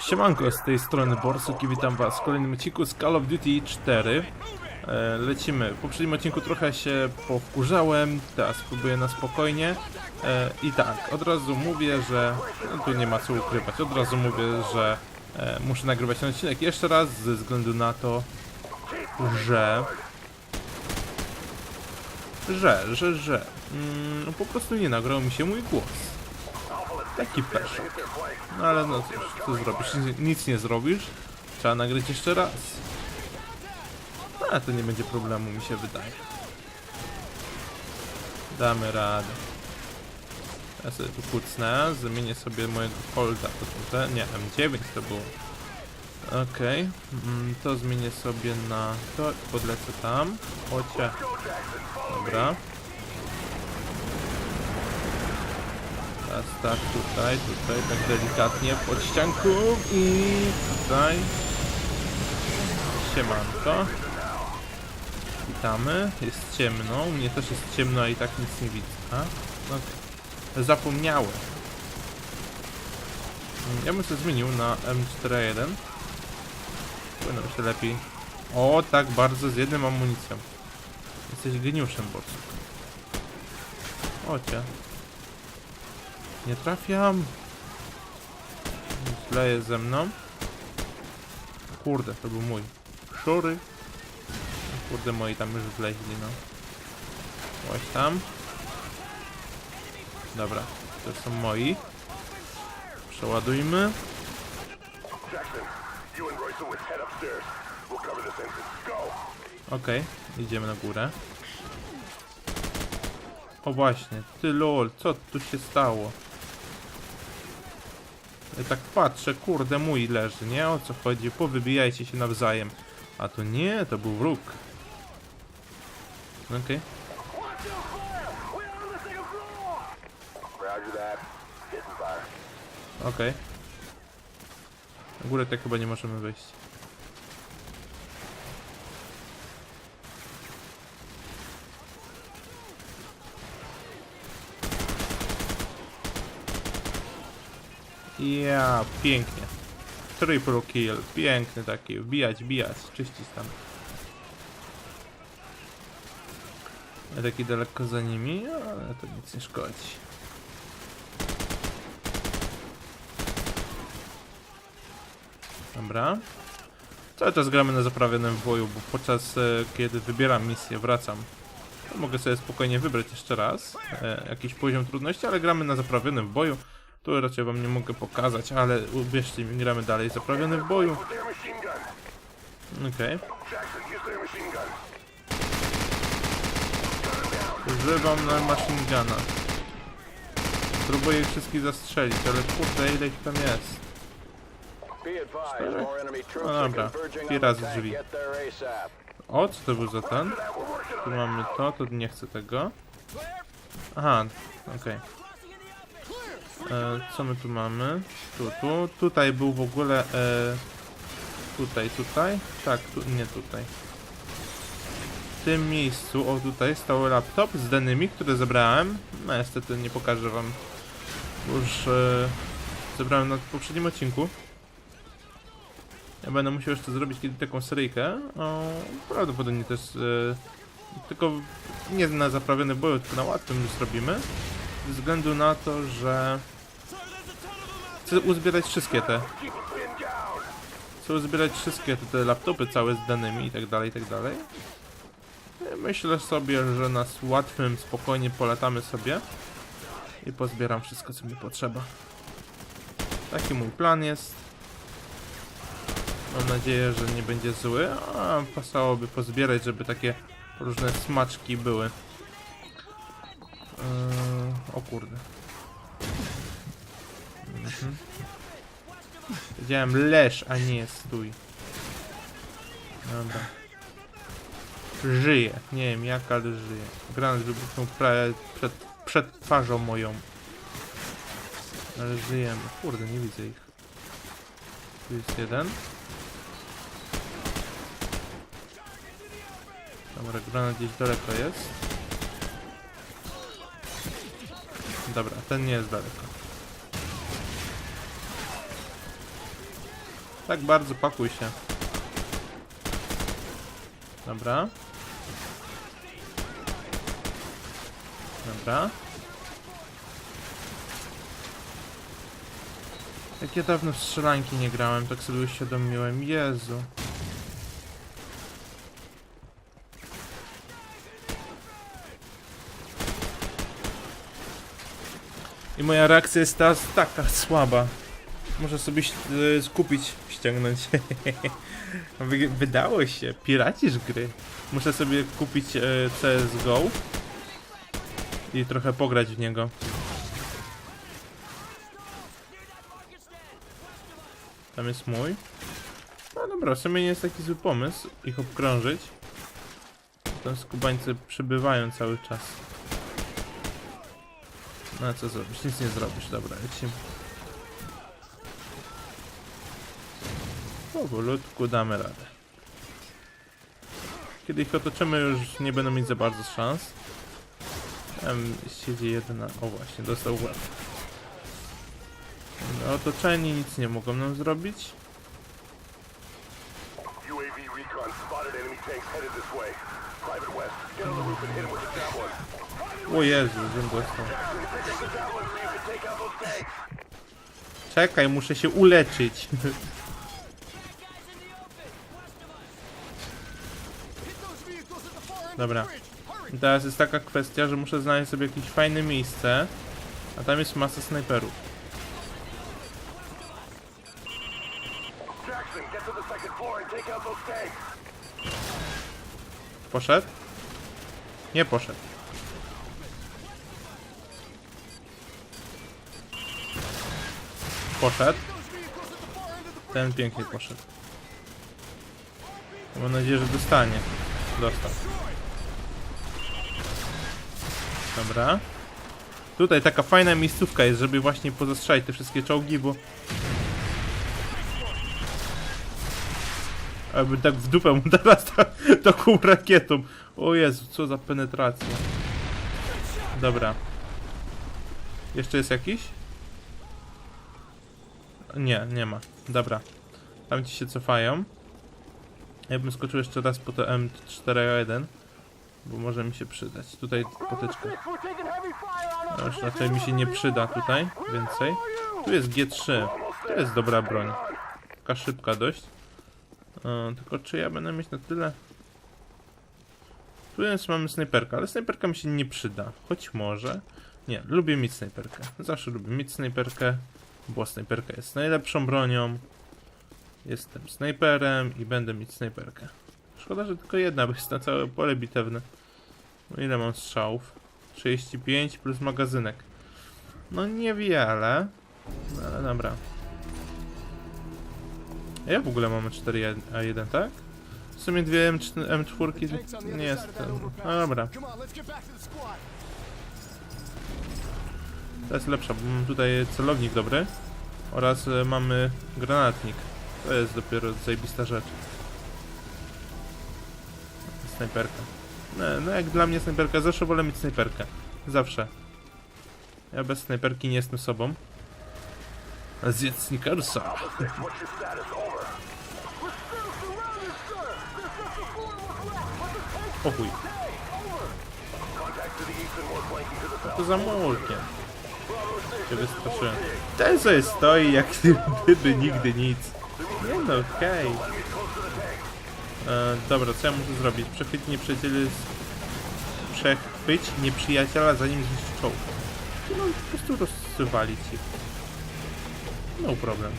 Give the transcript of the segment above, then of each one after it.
Siemanko, z tej strony Borsuk i witam was w kolejnym odcinku z Call of Duty 4 e, Lecimy, w poprzednim odcinku trochę się powkurzałem, teraz spróbuję na spokojnie. E, I tak, od razu mówię, że, no tu nie ma co ukrywać, od razu mówię, że e, muszę nagrywać ten odcinek jeszcze raz ze względu na to, że że, że, że mm, po prostu nie nagrał mi się mój głos Taki peszek no ale no cóż, co zrobisz? Nic- Nic nie zrobisz. Trzeba nagrać jeszcze raz. A to nie będzie problemu, mi się wydaje. Damy radę. Ja sobie tu kucnę, zamienię sobie mojego Colta, to tutaj, nie, M9 to było. Okej, mm, to zmienię sobie na to, podlecę tam. Chodźcie. Dobra. Teraz tak, tutaj, tutaj, tak delikatnie pod ścianką i tutaj. Siemanko. Witamy. Jest ciemno. U mnie też jest ciemno, i tak nic nie widzę. A? Okay. Zapomniałem. Mm, Ja bym się zmienił na M41. Powinno się lepiej. O, tak bardzo z jednym amunicją. Jesteś geniuszem, boss. Ocie. Nie trafiam. Źle jest ze mną. Kurde, to był mój. Szury. Kurde, moi tam już wleźli, no. Łaś tam. Dobra, to są moi. Przeładujmy. Okej, idziemy na górę. O właśnie, ty lol, co tu się stało? Ja tak patrzę, kurde, mój leży, nie? O co chodzi? Powybijajcie się nawzajem. A to nie, to był wróg. Okej, fire. okej. Na górę tak chyba nie możemy wejść. Ja, pięknie. Triple kill, piękny taki, wbijać, wbijać, czyścić tam. Ja taki daleko za nimi, ale to nic nie szkodzi. Dobra. Cały czas gramy na zaprawionym boju, bo podczas e, kiedy wybieram misję, wracam. Mogę sobie spokojnie wybrać jeszcze raz e, jakiś poziom trudności, ale gramy na zaprawionym boju. Tu raczej wam nie mogę pokazać, ale uwierzcie mi, gramy dalej zaprawiony w boju. Okej. Gun. Używam na machine guna. Próbuję ich wszystkich zastrzelić, ale kurde ile ich tam jest. Troops No dobra, tank. drzwi. O, co to był za ten? Tu mamy to, to nie chcę tego. Aha, okej. E, Co my tu mamy? Tu, tu. Tutaj był w ogóle... E, tutaj, tutaj? Tak, tu, nie tutaj. W tym miejscu, o tutaj, stał laptop z danymi, które zebrałem. No niestety nie pokażę wam. Już e, zebrałem na poprzednim odcinku. Ja będę musiał jeszcze zrobić kiedyś taką seryjkę. O, prawdopodobnie też. E, tylko nie na zaprawiony boju, tylko na łatwym już zrobimy. Ze względu na to, że. Chcę uzbierać wszystkie te. Chcę uzbierać wszystkie te, te laptopy całe z danymi i tak dalej, i tak dalej. Myślę sobie, że na s- łatwym, spokojnie polatamy sobie. I pozbieram wszystko, co mi potrzeba. Taki mój plan jest. Mam nadzieję, że nie będzie zły, a pasałoby pozbierać, żeby takie różne smaczki były. Eee, o kurde. Mhm. Powiedziałem leż, a nie stój. Dobra. Żyje. Nie wiem jak, ale żyje. Granat wybuchnął pra- przed, przed twarzą moją. Ale żyjemy. Kurde, nie widzę ich. Tu jest jeden. Dobra, granat gdzieś daleko jest. Dobra, ten nie jest daleko. Tak bardzo pakuj się. Dobra. Dobra. Jak ja dawno w strzelanki nie grałem, tak sobie uświadomiłem. Jezu. I moja reakcja jest teraz taka słaba. Muszę sobie y, skupić, ściągnąć. Wy, wydało się, piracisz gry. Muszę sobie kupić e, CSGO i trochę pograć w niego. Tam jest mój. No dobra, w sumie nie jest taki zły pomysł ich obkrążyć. Tam skubańcy przybywają cały czas. No a co zrobisz? Nic nie zrobisz, dobra, lecimy. Powolutku damy radę. Kiedy ich otoczymy już nie będą mieć za bardzo szans. Tam siedzi jedna... O właśnie, dostał łeb. Dobra, Otoczeni nic nie mogą nam zrobić. Private West, get on the roof and hit him with javelin. O Jezu, żebym dostał. Czekaj, muszę się uleczyć. Dobra. I teraz jest taka kwestia, że muszę znaleźć sobie jakieś fajne miejsce. A tam jest masa snajperów. Poszedł? Nie poszedł. Poszedł. Ten pięknie poszedł. Mam nadzieję, że dostanie. Dostał. Dobra. Tutaj taka fajna miejscówka jest, żeby właśnie pozastrzelić te wszystkie czołgi, bo... Aby tak w dupę mu teraz ta, taką rakietą. O Jezu, co za penetracja. Dobra. Jeszcze jest jakiś? Nie, nie ma. Dobra. Tam ci się cofają. Ja bym skoczył jeszcze raz po to M4A1. Bo może mi się przydać. Tutaj potyczka. No już raczej mi się nie przyda tutaj więcej. Tu jest G3. To jest dobra broń. Taka szybka dość. E, tylko czy ja będę mieć na tyle... Tu jest, mamy snajperkę, ale snajperka mi się nie przyda. Choć może. Nie, lubię mieć snajperkę. Zawsze lubię mieć snajperkę, bo snajperka jest najlepszą bronią. Jestem snajperem i będę mieć snajperkę. Szkoda, że tylko jedna, bo jest na całe pole bitewne. No ile mam strzałów? 35 plus magazynek. No niewiele. No ale dobra. A ja w ogóle mamy 4A1, tak? W sumie dwie M4, M4 nie jest ten. No dobra, Come on, let's get back to jest lepsza, bo mam tutaj celownik dobry oraz e, mamy granatnik. To jest dopiero zajebista rzecz. Snajperka. No, no jak dla mnie snajperka, zawsze wolę mieć snajperkę. Zawsze. Ja bez snajperki nie jestem sobą. Zjedz Snickersa. O chuj. To za murkiem. Się wystraszyłem. Ten sobie stoi jak gdyby nigdy nic. Nie no, okej. E, Dobra, co ja muszę zrobić? Przechwyć nieprzyjaciela z... Przechwyć nieprzyjaciela zanim zniszczy czołg. No po prostu rozsywalić ich. No problem.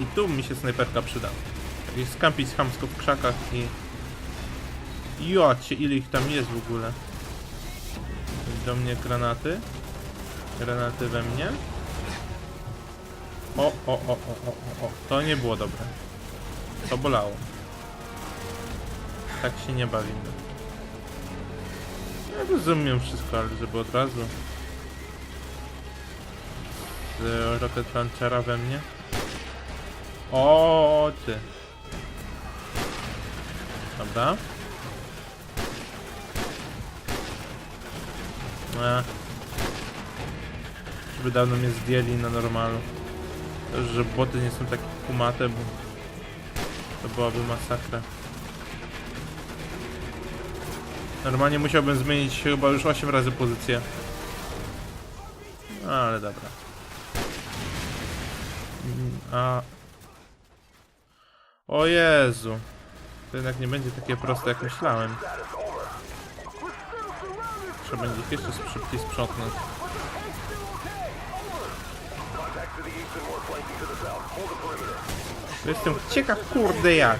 I tu mi się snajperka przyda. Jakieś skampić chamsko w krzakach i... Jocie, ile ich tam jest w ogóle? Do mnie granaty. Granaty we mnie. O, o, o, o, o, o, o. To nie było dobre. To bolało. Tak się nie bawimy. Ja rozumiem wszystko, ale żeby od razu... Z rocket launchera we mnie. O ty. Dobra. E. by dawno mnie zdjęli na normalu. Też, że boty nie są takie kumate, bo to byłaby masakra. Normalnie musiałbym zmienić chyba już 8 razy pozycję. No, ale dobra. Mm, A... O Jezu. To jednak nie będzie takie proste jak myślałem. Trzeba będzie jeszcze szybciej sprzątnąć. Jestem ciekaw kurde jak.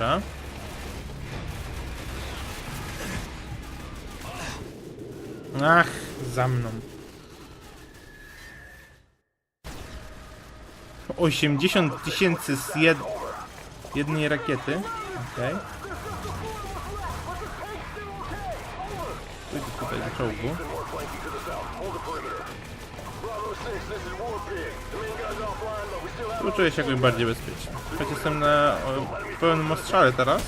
Dobra. Ach, za mną. 80 tysięcy z jed... jednej rakiety. Okej. Pójdę tutaj do czołgu. Tu czuję się jakoś bardziej bezpiecznie. Choć jestem na o, pełnym ostrzale teraz,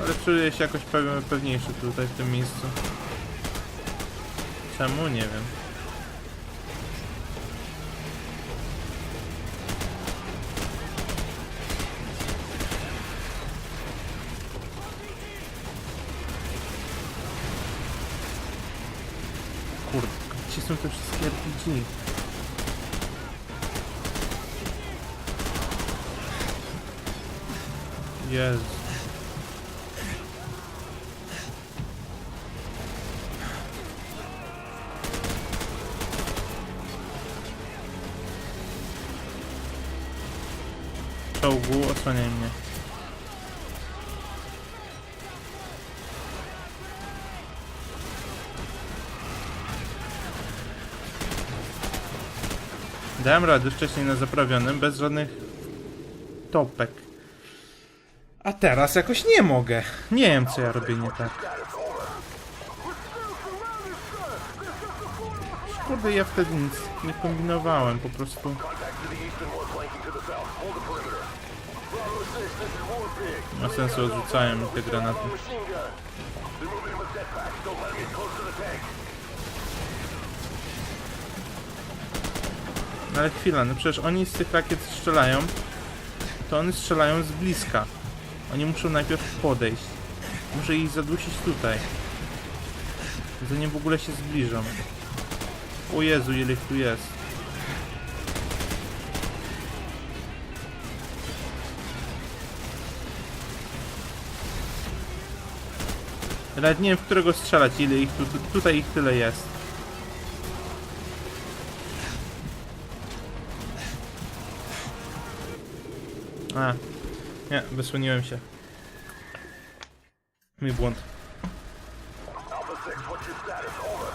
ale czuję się jakoś pew, pewniejszy tutaj w tym miejscu. Czemu? Nie wiem. Kurde, gdzie są te wszystkie RPG? Jezu. Czołgu, osłaniaj mnie. Dałem radę wcześniej na zaprawionym, bez żadnych topek. A teraz jakoś nie mogę. Nie wiem, co ja robię nie tak. Kurde, ja wtedy nic nie kombinowałem, po prostu... contacts to the east and more flanking to the south. Hold the perimeter. Bravo 6, this is War Pig. Ma sensu odrzucałem te granaty. Ale chwila, no przecież oni z tych rakiet strzelają, to one strzelają z bliska. Oni muszą najpierw podejść. Muszę ich zadusić tutaj. Zanim w ogóle się zbliżą. O Jezu, ile ich tu jest. Nawet nie wiem, w którego strzelać, ile ich tu tutaj ich tyle jest. A, nie, wysłoniłem się. Mój błąd. Alpha 6, what's your status? Over.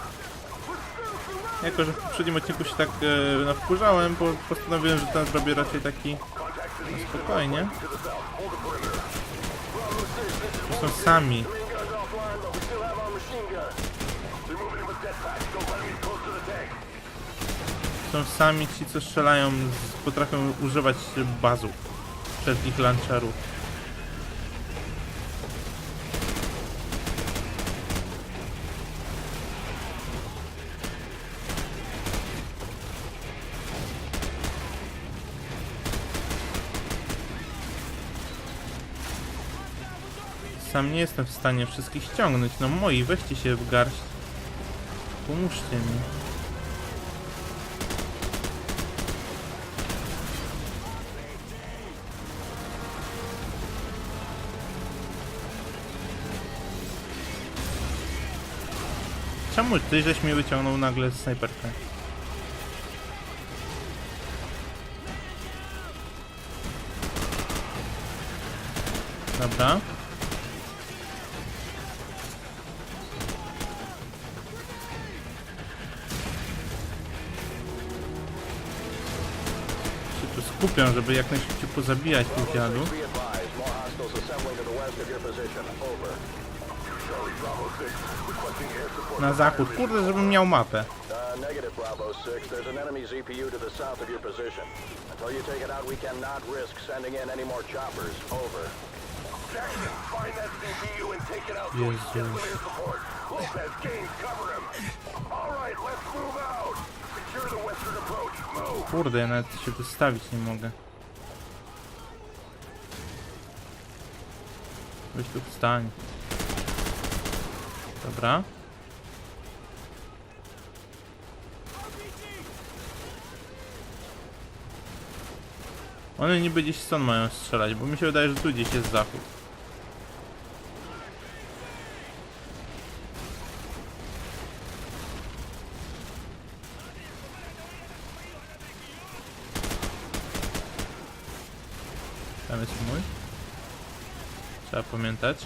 Jako, że w poprzednim odcinku się tak e, nawkurzałem, bo postanowiłem, że ten zrobię raczej taki east spokojnie. to the south. Hold the perimeter. Bravo 6, this is To są sami. Są sami ci, co strzelają, potrafią używać bazów. Wszelkich launcherów. Sam nie jestem w stanie wszystkich ściągnąć. No moi, weźcie się w garść. Pomóżcie mi. Czemu ty żeś mi wyciągnął nagle snajperkę? Dobra. Się tu skupiam, żeby jak najszybciej pozabijać tych dziadów. Na zachód. Kurde, żebym miał mapę. Negative, Bravo 6. There's an enemy ZPU to the south of your position. Until you take it out, we cannot risk sending in any more choppers. Over. Jackson, find that CPU and take it out so we can get some air support. Lopez, Gaines, cover him. All right, let's move out. Secure the western approach. Move. Kurde, ja nawet się wystawić nie mogę. Weź tu wstań. Dobra. One niby gdzieś stąd mają strzelać, bo mi się wydaje, że tu gdzieś jest zachód. Tam jest mój. Trzeba pamiętać.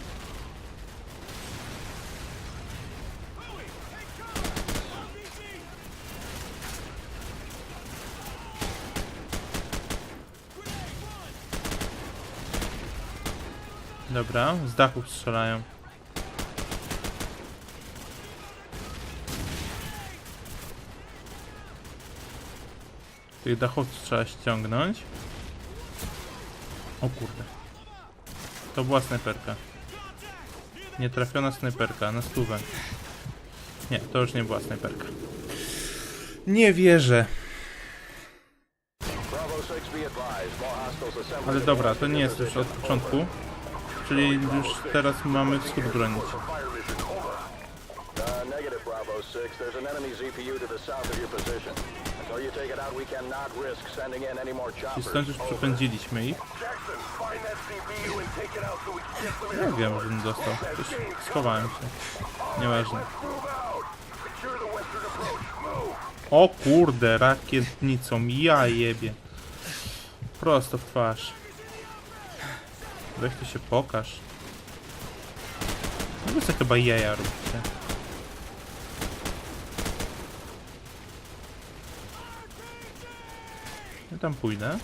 Dobra, z dachów strzelają. Tych dachowców trzeba ściągnąć. O kurde. To była snajperka. Nietrafiona snajperka na stówę. Nie, to już nie była snajperka. Nie wierzę. Bravo 6, be advised. More hostiles assembling. Ale dobra, to nie jest już od początku. Czyli już teraz mamy wschód bronić. Uh, negative, Bravo 6. There's an enemy ZPU to the south of your position. Until you take it out, we cannot risk sending in any more I stąd już przepędziliśmy ich. Nie wiem, żebym dostał. Już schowałem się. Nieważne. O kurde, rakietnicą. Ja jebie. Prosto w twarz. Weź tu się pokaż. No sobie chyba jaja róbcie. Ja tam pójdę.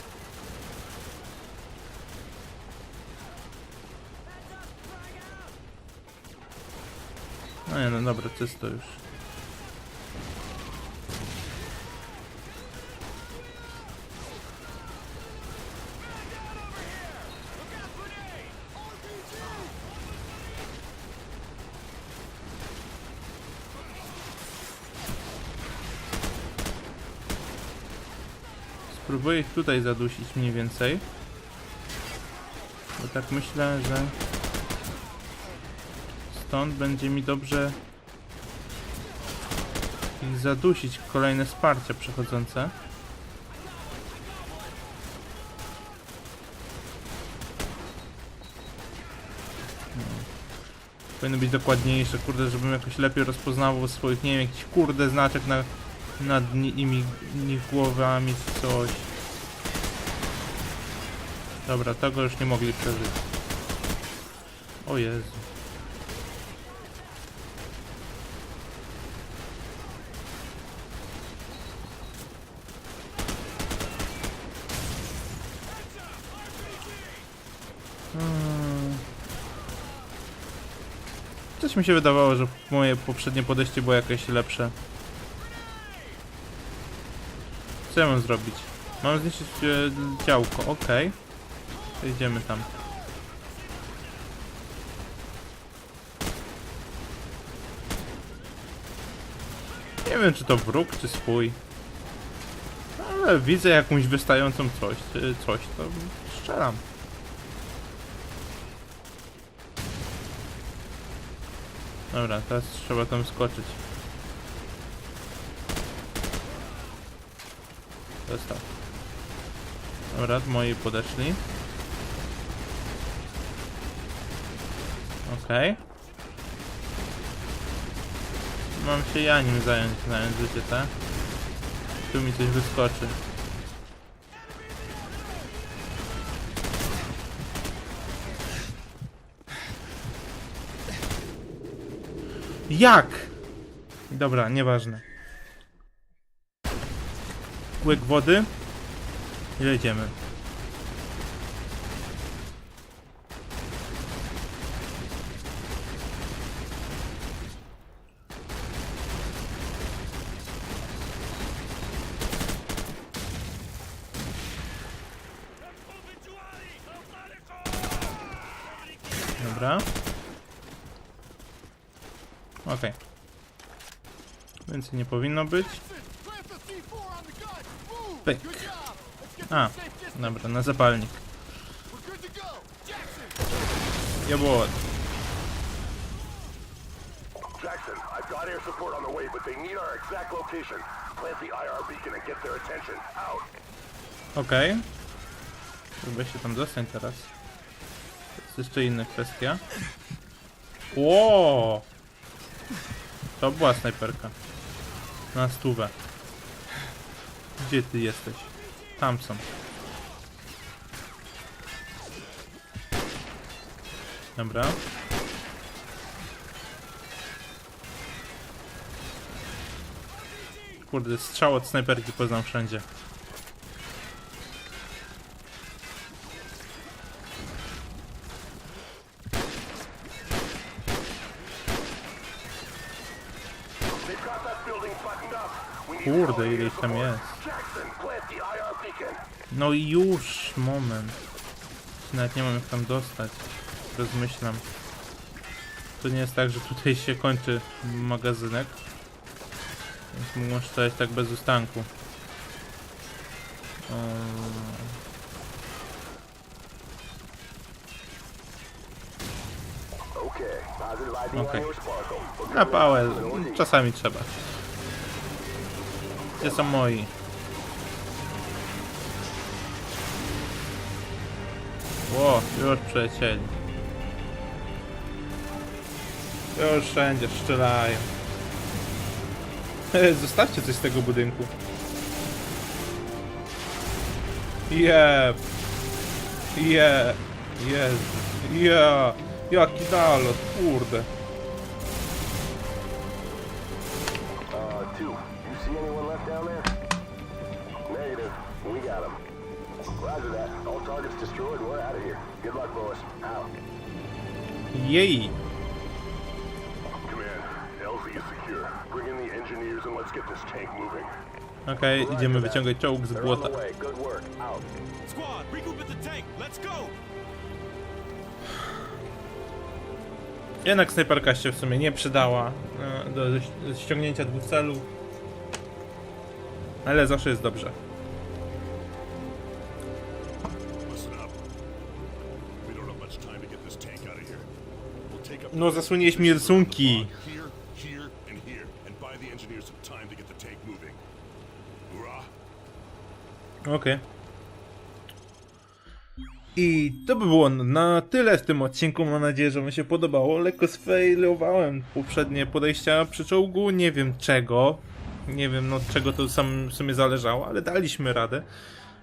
No nie, no dobra, czysto już. Spróbuję ich tutaj zadusić mniej więcej. Bo tak myślę, że stąd będzie mi dobrze ich zadusić kolejne wsparcia przechodzące. No. Powinno być dokładniejsze, kurde, żebym jakoś lepiej rozpoznawał swoich, nie wiem, kurde znaczek na, nad ni- nimi, ich głowami coś. Dobra, tego już nie mogli przeżyć. O Jezu. Hmm. Coś mi się wydawało, że moje poprzednie podejście było jakieś lepsze. Co ja mam zrobić? Mam zniszczyć e, działko, okej. To Idziemy tam. Nie wiem, czy to wróg, czy swój. Ale widzę jakąś wystającą coś, czy coś, to strzelam. Dobra, teraz trzeba tam skoczyć. To jest tak. Dobra, moi podeszli. Okej. Mam się ja nim zająć, zająć życie, tak? Tu mi coś wyskoczy. Jak? Dobra, nieważne kółek wody i lejdziemy. Dobra. Okej. Okay. Więcej nie powinno być. Pyk. A, dobra, na zapalnik. Ja było. Jackson, I've got air support on the way, but they need our exact location. Plant the IR beacon and get their attention. Out. Okej. Próbuję się tam dostać teraz. To jest jeszcze inna kwestia. Ło! To była snajperka. Na stówę. Gdzie ty jesteś? Tam są. Dobra. Kurde, strzał od snajperki poznam wszędzie. Kurde, ile ich tam jest. Jackson, plant the IR beacon. No i już, moment. Nawet nie mam jak tam dostać. Rozmyślam. To nie jest tak, że tutaj się kończy magazynek. Więc mogą strzelać tak bez ustanku. Okay, positive ID Okay. Na pałę, czasami trzeba. Gdzie są moi? Ło, już przylecieli. Już wszędzie strzelają. Zostawcie coś z tego budynku. Jeb. Je. Jezu. Ja. Jaki nalot, kurde. Uh. We got him. Jej. Command, idziemy wyciągać czołg z błota. Jednak snajperka się w sumie nie przydała e, do ściągnięcia dwóch celów. Ale zawsze jest dobrze. Tank moving. Hoorah! Okej. I to by było na tyle w tym odcinku. Mam nadzieję, że Wam się podobało. Lekko sfailowałem poprzednie podejścia przy czołgu. Nie wiem czego. Nie wiem no od czego to sam w sumie zależało, ale daliśmy radę.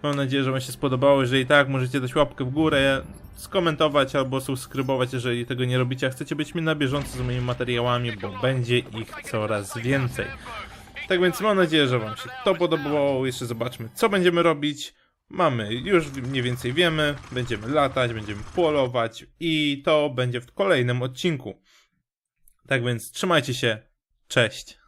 Mam nadzieję, że Wam się spodobało. Jeżeli tak, możecie dać łapkę w górę, skomentować albo subskrybować, jeżeli tego nie robicie. A chcecie być mi na bieżąco z moimi materiałami, bo będzie ich coraz więcej. Tak więc mam nadzieję, że Wam się to podobało. Jeszcze zobaczmy, co będziemy robić. Mamy, już mniej więcej wiemy, będziemy latać, będziemy polować i to będzie w kolejnym odcinku. Tak więc trzymajcie się, cześć.